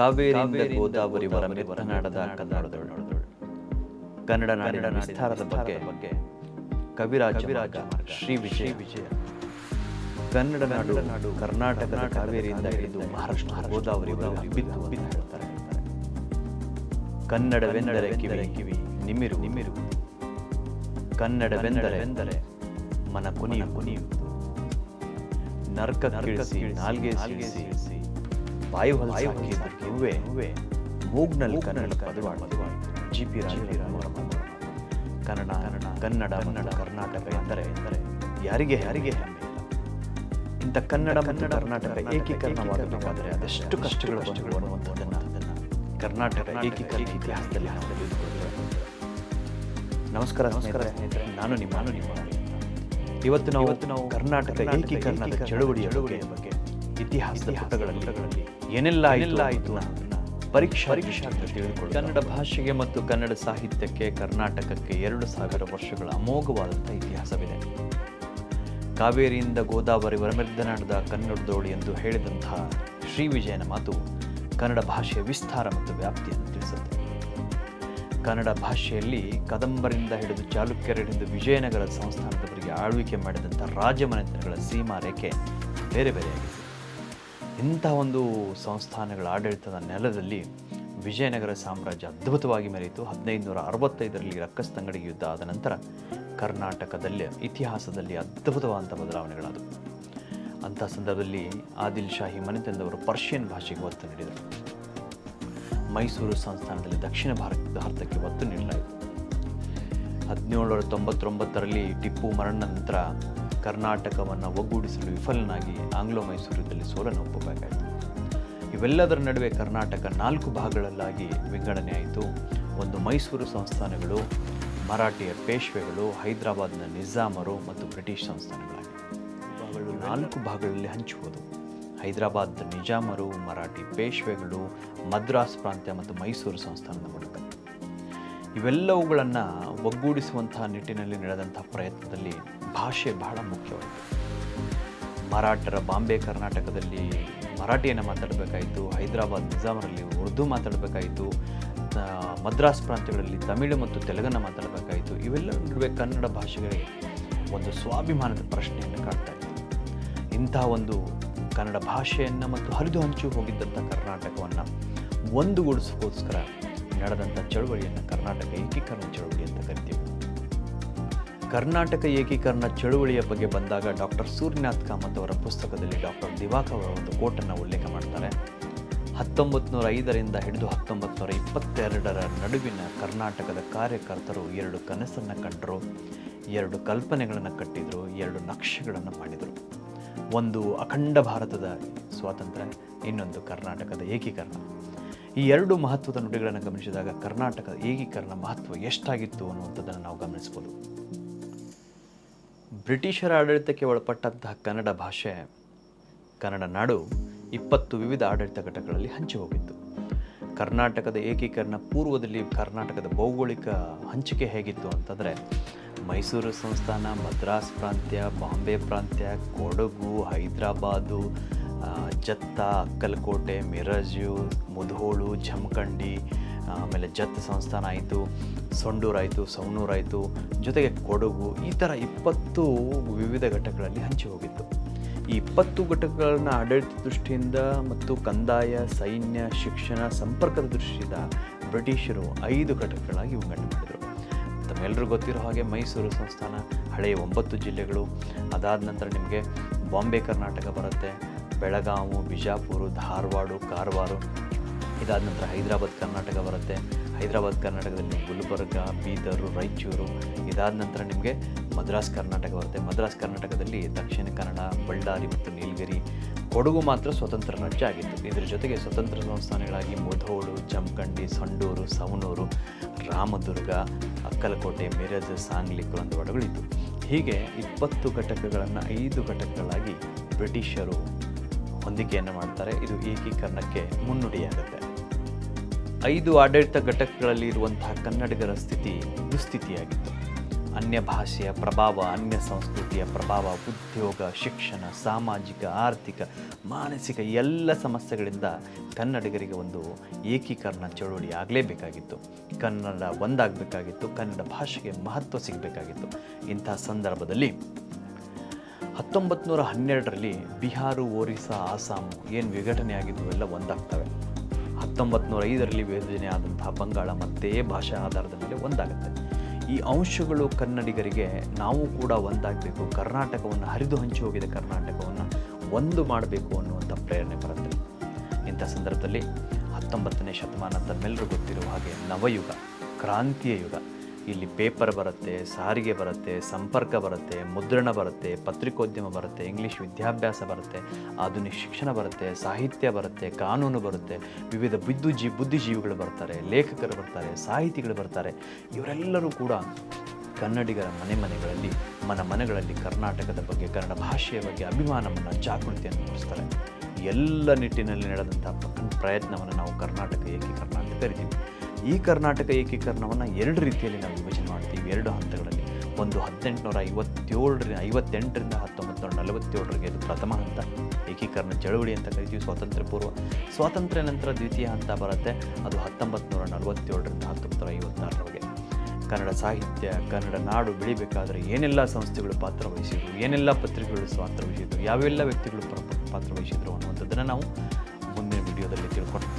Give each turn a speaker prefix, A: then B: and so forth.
A: ಕಾವೇರಿಯಿಂದ ಗೋದಾವರಿವರ ಮೆತ್ತನಾಡದ ಕನ್ನಡದೊಳು ಕನ್ನಡ ನಾಡಿನ ವಿಸ್ತಾರದ ಬಗ್ಗೆ ಬಗ್ಗೆ ಕವಿರಾಜ ವಿರಾಜ ಶ್ರೀ ವಿಜಯ. ವಿಜಯ. ಕನ್ನಡ ನಾಡು ನಾಡು ಕರ್ನಾಟಕದ ಕಾವೇರಿಯಿಂದ ಹಿಡಿದು ಮಹಾರಾಷ್ಟ್ರ ಗೋದಾವರಿ ಬಿದ್ದು ಬಿದ್ದು ಹೇಳ್ತಾರೆ ಕನ್ನಡವೆಂದರೆ ಕಿವಿ ಕಿವಿ ನಿಮಿರು. ನಿಮಿರು. ಕನ್ನಡವೆಂದರೆ ಎಂದರೆ ಮನ ಕುನಿಯು ಕುನಿಯು ನರ್ಕ ಕೀಳಿಸಿ ನಾಲ್ಗೆ ಸೀಳಿಸಿ. ವಾಯು ಹೂವೆ ಹೂವೆ ಮೂಗ್ನಲ್ಲಿ ಕನ್ನಡ ಪದವಾಡ ಜಿ ಪಿ ಕನ್ನಡ ಕನ್ನಡ ಕನ್ನಡ ಕನ್ನಡ ಕರ್ನಾಟಕ ಎಂದರೆ ಎಂದರೆ ಯಾರಿಗೆ ಯಾರಿಗೆ ಹೆಮ್ಮೆ? ಇಂಥ ಕನ್ನಡ ಕನ್ನಡ ಕರ್ನಾಟಕ ಏಕೀಕರಣವಾಗಬೇಕಾದರೆ ಅದೆಷ್ಟು ಕಷ್ಟಗಳು ಕಷ್ಟಗಳು ಅನ್ನುವಂಥದ್ದನ್ನು ಅದನ್ನು ಕರ್ನಾಟಕ ಏಕೀಕರಣ ಇತಿಹಾಸದಲ್ಲಿ ನಮಸ್ಕಾರ ನಮಸ್ಕಾರ ಸ್ನೇಹಿತರೆ ನಾನು ನಿಮ್ಮ ನಾನು ನಿಮ್ಮ ಇವತ್ತು ನಾವು ಇವತ್ತು ನಾವು ಕರ್ನಾಟಕ ಏಕೀಕರಣದ ಚಳುವಳಿಯ ಬಗ್ಗೆ ಇತಿಹಾಸದ ಪುಟಗಳಲ್ಲಿ ಏನೆಲ್ಲ ಏನೆಲ್ಲ ಆಯಿತು ಪರೀಕ್ಷಾ ಅಂತ ತಿಳಿದುಕೊಳ್ಳಿ ಕನ್ನಡ ಭಾಷೆಗೆ ಮತ್ತು ಕನ್ನಡ ಸಾಹಿತ್ಯಕ್ಕೆ ಕರ್ನಾಟಕಕ್ಕೆ ಎರಡು ಸಾವಿರ ವರ್ಷಗಳ ಅಮೋಘವಾದಂಥ ಇತಿಹಾಸವಿದೆ. ಕಾವೇರಿಯಿಂದ ಗೋದಾವರಿ ವರಮೆದ್ದನಾಡದ ಕನ್ನಡದೋಳು ಎಂದು ಹೇಳಿದಂತಹ ಶ್ರೀ ವಿಜಯನ ಮಾತು ಕನ್ನಡ ಭಾಷೆಯ ವಿಸ್ತಾರ ಮತ್ತು ವ್ಯಾಪ್ತಿಯನ್ನು ತಿಳಿಸುತ್ತೆ. ಕನ್ನಡ ಭಾಷೆಯಲ್ಲಿ ಕದಂಬರಿಂದ ಹಿಡಿದು ಚಾಲುಕ್ಯರಿಂದ ವಿಜಯನಗರ ಸಂಸ್ಥಾನದವರಿಗೆ ಆಳ್ವಿಕೆ ಮಾಡಿದಂಥ ರಾಜಮನೆತನಗಳ ಸೀಮಾ ರೇಖೆ ಬೇರೆ ಬೇರೆಯಾಗಿದೆ ಇಂಥ ಒಂದು ಸಂಸ್ಥಾನಗಳ ಆಡಳಿತದ ನೆಲದಲ್ಲಿ ವಿಜಯನಗರ ಸಾಮ್ರಾಜ್ಯ ಅದ್ಭುತವಾಗಿ ಮೆರೆಯಿತು. ಹದಿನೈದು ನೂರ ಅರವತ್ತೈದರಲ್ಲಿ ರಕ್ಕಸ್ತಂಗಡಿ ಯುದ್ಧ ಆದ ನಂತರ ಕರ್ನಾಟಕದಲ್ಲಿ ಇತಿಹಾಸದಲ್ಲಿ ಅದ್ಭುತವಾದಂಥ ಬದಲಾವಣೆಗಳಾದವು. ಅಂಥ ಸಂದರ್ಭದಲ್ಲಿ ಆದಿಲ್ ಶಾಹಿ ಮನೆತನದವರು ಪರ್ಷಿಯನ್ ಭಾಷೆಗೆ ಒತ್ತು ನೀಡಿದರು. ಮೈಸೂರು ಸಂಸ್ಥಾನದಲ್ಲಿ ದಕ್ಷಿಣ ಭಾರತದ ಭಾರತಕ್ಕೆ ಒತ್ತು ನೀಡಲಾಯಿತು. ಹದಿನೇಳುನೂರ ತೊಂಬತ್ತೊಂಬತ್ತರಲ್ಲಿ ಟಿಪ್ಪು ಮರಣ ನಂತರ ಕರ್ನಾಟಕವನ್ನು ಒಗ್ಗೂಡಿಸಲು ವಿಫಲನಾಗಿ ಆಂಗ್ಲೋ ಮೈಸೂರಿನಲ್ಲಿ ಸೋಲನ್ನು ಒಪ್ಪಬೇಕಾಯಿತು. ಇವೆಲ್ಲದರ ನಡುವೆ ಕರ್ನಾಟಕ ನಾಲ್ಕು ಭಾಗಗಳಲ್ಲಾಗಿ ವಿಂಗಡಣೆ ಆಯಿತು. ಒಂದು ಮೈಸೂರು ಸಂಸ್ಥಾನಗಳು, ಮರಾಠಿಯ ಪೇಶ್ವೆಗಳು, ಹೈದರಾಬಾದ್ನ ನಿಜಾಮರು ಮತ್ತು ಬ್ರಿಟಿಷ್ ಸಂಸ್ಥಾನಗಳಾಗಿ ಭಾಗಗಳು ನಾಲ್ಕು ಭಾಗಗಳಲ್ಲಿ ಹಂಚುವುದು ಹೈದರಾಬಾದ್ ನಿಜಾಮರು, ಮರಾಠಿ ಪೇಶ್ವೆಗಳು, ಮದ್ರಾಸ್ ಪ್ರಾಂತ್ಯ ಮತ್ತು ಮೈಸೂರು ಸಂಸ್ಥಾನದ ಮೂಲಕ. ಇವೆಲ್ಲವುಗಳನ್ನು ಒಗ್ಗೂಡಿಸುವಂತಹ ನಿಟ್ಟಿನಲ್ಲಿ ನಡೆದಂಥ ಪ್ರಯತ್ನದಲ್ಲಿ ಭಾಷೆ ಬಹಳ ಮುಖ್ಯವಾಯಿತು ಮರಾಠರ ಬಾಂಬೆ ಕರ್ನಾಟಕದಲ್ಲಿ ಮರಾಠಿಯನ್ನು ಮಾತಾಡಬೇಕಾಯಿತು, ಹೈದರಾಬಾದ್ ನಿಜಾಮರಲ್ಲಿ ಉರ್ದು ಮಾತಾಡಬೇಕಾಯಿತು ಮದ್ರಾಸ್ ಪ್ರಾಂತ್ಯಗಳಲ್ಲಿ ತಮಿಳು ಮತ್ತು ತೆಲುಗನ್ನು ಮಾತಾಡಬೇಕಾಯಿತು. ಇವೆಲ್ಲ ನಡುವೆ ಕನ್ನಡ ಭಾಷೆಗಳಿಗೆ ಒಂದು ಸ್ವಾಭಿಮಾನದ ಪ್ರಶ್ನೆಯನ್ನು ಕಾಡ್ತಾ ಇತ್ತು ಇಂಥ ಒಂದು ಕನ್ನಡ ಭಾಷೆಯನ್ನು ಮತ್ತು ಹರಿದು ಹಂಚು ಹೋಗಿದ್ದಂಥ ಕರ್ನಾಟಕವನ್ನು ಒಂದುಗೂಡಿಸೋಕ್ಕೋಸ್ಕರ ನಡೆದಂಥ ಚಳುವಳಿಯನ್ನು ಕರ್ನಾಟಕ ಏಕೀಕರಣ ಚಳುವಳಿ ಅಂತ ಕರಿತೀವಿ. ಕರ್ನಾಟಕ ಏಕೀಕರಣ ಚಳುವಳಿಯ ಬಗ್ಗೆ ಬಂದಾಗ ಡಾಕ್ಟರ್ ಸೂರ್ಯನಾಥ್ ಕಾಮತ್ ಅವರ ಪುಸ್ತಕದಲ್ಲಿ ಡಾಕ್ಟರ್ ದಿವಾಕರ್ ಅವರ ಒಂದು ಕೋಟನ್ನು ಉಲ್ಲೇಖ ಮಾಡ್ತಾರೆ. ಹತ್ತೊಂಬತ್ತು ನೂರ ಐದರಿಂದ ಹಿಡಿದು ಹತ್ತೊಂಬತ್ತು ನೂರ ಇಪ್ಪತ್ತೆರಡರ ನಡುವಿನ ಕರ್ನಾಟಕದ ಕಾರ್ಯಕರ್ತರು ಎರಡು ಕನಸನ್ನು ಕಂಡರು, ಎರಡು ಕಲ್ಪನೆಗಳನ್ನು ಕಟ್ಟಿದರು, ಎರಡು ನಕ್ಷೆಗಳನ್ನು ಮಾಡಿದರು. ಒಂದು ಅಖಂಡ ಭಾರತದ ಸ್ವಾತಂತ್ರ್ಯ, ಇನ್ನೊಂದು ಕರ್ನಾಟಕದ ಏಕೀಕರಣ. ಈ ಎರಡು ಮಹತ್ವದ ನುಡಿಗಳನ್ನು ಗಮನಿಸಿದಾಗ ಕರ್ನಾಟಕದ ಏಕೀಕರಣ ಮಹತ್ವ ಎಷ್ಟಾಗಿತ್ತು ಅನ್ನುವಂಥದ್ದನ್ನು ನಾವು ಗಮನಿಸ್ಬೋದು. ಬ್ರಿಟಿಷರ ಆಡಳಿತಕ್ಕೆ ಒಳಪಟ್ಟಂತಹ ಕನ್ನಡ ಭಾಷೆ, ಕನ್ನಡ ನಾಡು ಇಪ್ಪತ್ತು ವಿವಿಧ ಆಡಳಿತ ಘಟಕಗಳಲ್ಲಿ ಹಂಚಿ ಹೋಗಿತ್ತು. ಕರ್ನಾಟಕದ ಏಕೀಕರಣ ಪೂರ್ವದಲ್ಲಿ ಕರ್ನಾಟಕದ ಭೌಗೋಳಿಕ ಹಂಚಿಕೆ ಹೇಗಿತ್ತು ಅಂತಂದರೆ ಮೈಸೂರು ಸಂಸ್ಥಾನ, ಮದ್ರಾಸ್ ಪ್ರಾಂತ್ಯ, ಬಾಂಬೆ ಪ್ರಾಂತ್ಯ, ಕೊಡಗು, ಹೈದರಾಬಾದು ಜತ್ತ ಅಕ್ಕಲಕೋಟೆ ಮಿರಜು ಮುಧೋಳು ಜಮಖಂಡಿ ಆಮೇಲೆ ಜತ್ ಸಂಸ್ಥಾನ ಆಯಿತು, ಸೊಂಡೂರಾಯಿತು, ಸವಣೂರಾಯಿತು, ಜೊತೆಗೆ ಕೊಡಗು, ಈ ಥರ ಇಪ್ಪತ್ತು ವಿವಿಧ ಘಟಕಗಳಲ್ಲಿ ಹಂಚಿ ಹೋಗಿತ್ತು. ಈ ಇಪ್ಪತ್ತು ಘಟಕಗಳನ್ನು ಆಡಳಿತ ದೃಷ್ಟಿಯಿಂದ ಮತ್ತು ಕಂದಾಯ, ಸೈನ್ಯ, ಶಿಕ್ಷಣ, ಸಂಪರ್ಕದ ದೃಷ್ಟಿಯಿಂದ ಬ್ರಿಟಿಷರು ಐದು ಘಟಕಗಳಾಗಿ ವಿಂಗಡಣೆ ಮಾಡಿದರು. ತಮ್ಮೆಲ್ಲರಿಗೂ ಗೊತ್ತಿರೋ ಹಾಗೆ ಮೈಸೂರು ಸಂಸ್ಥಾನ ಹಳೆಯ ಒಂಬತ್ತು ಜಿಲ್ಲೆಗಳು. ಅದಾದ ನಂತರ ನಿಮಗೆ ಬಾಂಬೆ ಕರ್ನಾಟಕ ಬರುತ್ತೆ ಬೆಳಗಾವು ಬಿಜಾಪುರ, ಧಾರವಾಡ, ಕಾರವಾರ ಇದಾದ ನಂತರ ಹೈದರಾಬಾದ್, ಕರ್ನಾಟಕ ಬರುತ್ತೆ. ಹೈದರಾಬಾದ್, ಕರ್ನಾಟಕದಲ್ಲಿ ಗುಲ್ಬರ್ಗ, ಬೀದರು, ರಾಯಚೂರು ಇದಾದ ನಂತರ ನಿಮಗೆ ಮದ್ರಾಸ್, ಕರ್ನಾಟಕ ಬರುತ್ತೆ. ಮದ್ರಾಸ್, ಕರ್ನಾಟಕದಲ್ಲಿ ದಕ್ಷಿಣ ಕನ್ನಡ, ಬಳ್ಳಾರಿ ಮತ್ತು ನೀಲಗಿರಿ ಕೊಡಗು ಮಾತ್ರ ಸ್ವತಂತ್ರ ರಾಜ್ಯ ಆಗಿತ್ತು. ಇದರ ಜೊತೆಗೆ ಸ್ವತಂತ್ರ ಸಂಸ್ಥಾನಗಳಾಗಿ ಮುಧೋಳು, ಜಮಖಂಡಿ, ಸಂಡೂರು ಸವನೂರು ರಾಮದುರ್ಗ, ಅಕ್ಕಲಕೋಟೆ, ಮಿರಜ್ ಸಾಂಗ್ಲಿ ಕುರಂದವಾಡಗಳಿತ್ತು ಹೀಗೆ ಇಪ್ಪತ್ತು ಘಟಕಗಳನ್ನು ಐದು ಘಟಕಗಳಾಗಿ ಬ್ರಿಟಿಷರು ಹೊಂದಿಕೆಯನ್ನು ಮಾಡ್ತಾರೆ. ಇದು ಏಕೀಕರಣಕ್ಕೆ ಮುನ್ನುಡಿಯಾಗುತ್ತೆ ಐದು ಆಡಳಿತ ಘಟಕಗಳಲ್ಲಿ ಇರುವಂತಹ ಕನ್ನಡಿಗರ ಸ್ಥಿತಿ ದುಸ್ಥಿತಿಯಾಗಿತ್ತು. ಅನ್ಯ ಭಾಷೆಯ ಪ್ರಭಾವ, ಅನ್ಯ ಸಂಸ್ಕೃತಿಯ ಪ್ರಭಾವ, ಉದ್ಯೋಗ, ಶಿಕ್ಷಣ, ಸಾಮಾಜಿಕ, ಆರ್ಥಿಕ, ಮಾನಸಿಕ ಎಲ್ಲ ಸಮಸ್ಯೆಗಳಿಂದ ಕನ್ನಡಿಗರಿಗೆ ಒಂದು ಏಕೀಕರಣ ಚಳುವಳಿ ಆಗಲೇಬೇಕಾಗಿತ್ತು. ಕನ್ನಡ ಒಂದಾಗಬೇಕಾಗಿತ್ತು. ಕನ್ನಡ ಭಾಷೆಗೆ ಮಹತ್ವ ಸಿಗಬೇಕಾಗಿತ್ತು. ಇಂಥ ಸಂದರ್ಭದಲ್ಲಿ ಹತ್ತೊಂಬತ್ತು ನೂರ ಹನ್ನೆರಡರಲ್ಲಿ ಬಿಹಾರ, ಒರಿಸ್ಸಾ ಆಸಾಮ್ ಏನು ವಿಘಟನೆ ಆಗಿದ್ದು ಎಲ್ಲ ಒಂದಾಗ್ತವೆ. ಹತ್ತೊಂಬತ್ತು ನೂರ ಐದರಲ್ಲಿ ವಿಭಜನೆ ಆದಂತಹ ಬಂಗಾಳ ಮತ್ತೆ ಭಾಷಾ ಆಧಾರದ ಮೇಲೆ ಒಂದಾಗುತ್ತೆ. ಈ ಅಂಶಗಳು ಕನ್ನಡಿಗರಿಗೆ ನಾವು ಕೂಡ ಒಂದಾಗಬೇಕು, ಕರ್ನಾಟಕವನ್ನು ಹರಿದು ಹಂಚಿ ಹೋಗಿದ, ಕರ್ನಾಟಕವನ್ನು ಒಂದು ಮಾಡಬೇಕು ಅನ್ನುವಂಥ ಪ್ರೇರಣೆ ಬರುತ್ತೆ. ಇಂಥ ಸಂದರ್ಭದಲ್ಲಿ ಹತ್ತೊಂಬತ್ತನೇ ಶತಮಾನ ತಮ್ಮೆಲ್ಲರೂ ಗೊತ್ತಿರುವ ಹಾಗೆ ನವಯುಗ, ಕ್ರಾಂತಿಯ ಯುಗ. ಇಲ್ಲಿ ಪೇಪರ್ ಬರುತ್ತೆ, ಸಾರಿಗೆ ಬರುತ್ತೆ, ಸಂಪರ್ಕ ಬರುತ್ತೆ, ಮುದ್ರಣ ಬರುತ್ತೆ, ಪತ್ರಿಕೋದ್ಯಮ ಬರುತ್ತೆ, ಇಂಗ್ಲೀಷ್ ವಿದ್ಯಾಭ್ಯಾಸ ಬರುತ್ತೆ, ಆಧುನಿಕ ಶಿಕ್ಷಣ ಬರುತ್ತೆ, ಸಾಹಿತ್ಯ ಬರುತ್ತೆ, ಕಾನೂನು ಬರುತ್ತೆ, ವಿವಿಧ ಬುದ್ಧಿಜೀ, ಬುದ್ಧಿಜೀವಿಗಳು ಬರ್ತಾರೆ, ಲೇಖಕರು ಬರ್ತಾರೆ, ಸಾಹಿತಿಗಳು ಬರ್ತಾರೆ. ಇವರೆಲ್ಲರೂ ಕೂಡ ಕನ್ನಡಿಗರ ಮನೆ ಮನೆಗಳಲ್ಲಿ, ಮನ ಮನೆಗಳಲ್ಲಿ ಕರ್ನಾಟಕದ ಬಗ್ಗೆ, ಕನ್ನಡ ಭಾಷೆಯ ಬಗ್ಗೆ ಅಭಿಮಾನವನ್ನು, ಜಾಗೃತಿಯನ್ನು ಮೂಡಿಸ್ತಾರೆ. ಎಲ್ಲ ನಿಟ್ಟಿನಲ್ಲಿ ನಡೆದಂಥ ಪ್ರಯತ್ನವನ್ನು ನಾವು ಕರ್ನಾಟಕ ಏಕೀಕರಣ ಅಂತ ಕರಿತೀವಿ? ಈ ಕರ್ನಾಟಕ ಏಕೀಕರಣವನ್ನು ಎರಡು ರೀತಿಯಲ್ಲಿ ನಾವು ವಿಭಜನೆ ಮಾಡ್ತೀವಿ. ಎರಡು ಹಂತಗಳಲ್ಲಿ. ಒಂದು ಹದಿನೆಂಟುನೂರ ಐವತ್ತೇಳರಿಂದ ಐವತ್ತೆಂಟರಿಂದ ಹತ್ತೊಂಬತ್ತು ನೂರ ನಲವತ್ತೇಳರಿಗೆ ಇದು ಪ್ರಥಮ ಹಂತ. ಏಕೀಕರಣ ಚಳುವಳಿ ಅಂತ ಕರಿತೀವಿ, ಸ್ವಾತಂತ್ರ್ಯ ಪೂರ್ವ. ಸ್ವಾತಂತ್ರ್ಯ ನಂತರ ದ್ವಿತೀಯ ಹಂತ ಬರುತ್ತೆ. ಅದು ಹತ್ತೊಂಬತ್ತು ನೂರ ನಲವತ್ತೇಳರಿಂದ ಹತ್ತೊಂಬತ್ತು ಐವತ್ತಾರರವರೆಗೆ ಕನ್ನಡ ಸಾಹಿತ್ಯ, ಕನ್ನಡ ನಾಡು ಬೆಳಿಬೇಕಾದರೆ ಏನೆಲ್ಲ ಸಂಸ್ಥೆಗಳು ಪಾತ್ರ ವಹಿಸಿದ್ರು ಏನೆಲ್ಲ ಪತ್ರಿಕೆಗಳು ಪಾತ್ರ ವಹಿಸಿದ್ರು ಯಾವೆಲ್ಲ ವ್ಯಕ್ತಿಗಳು ಪಾತ್ರ ವಹಿಸಿದ್ರು ಅನ್ನುವಂಥದ್ದನ್ನು ನಾವು ಮುಂದಿನ ವಿಡಿಯೋದಲ್ಲಿ ತಿಳ್ಕೊಂಡು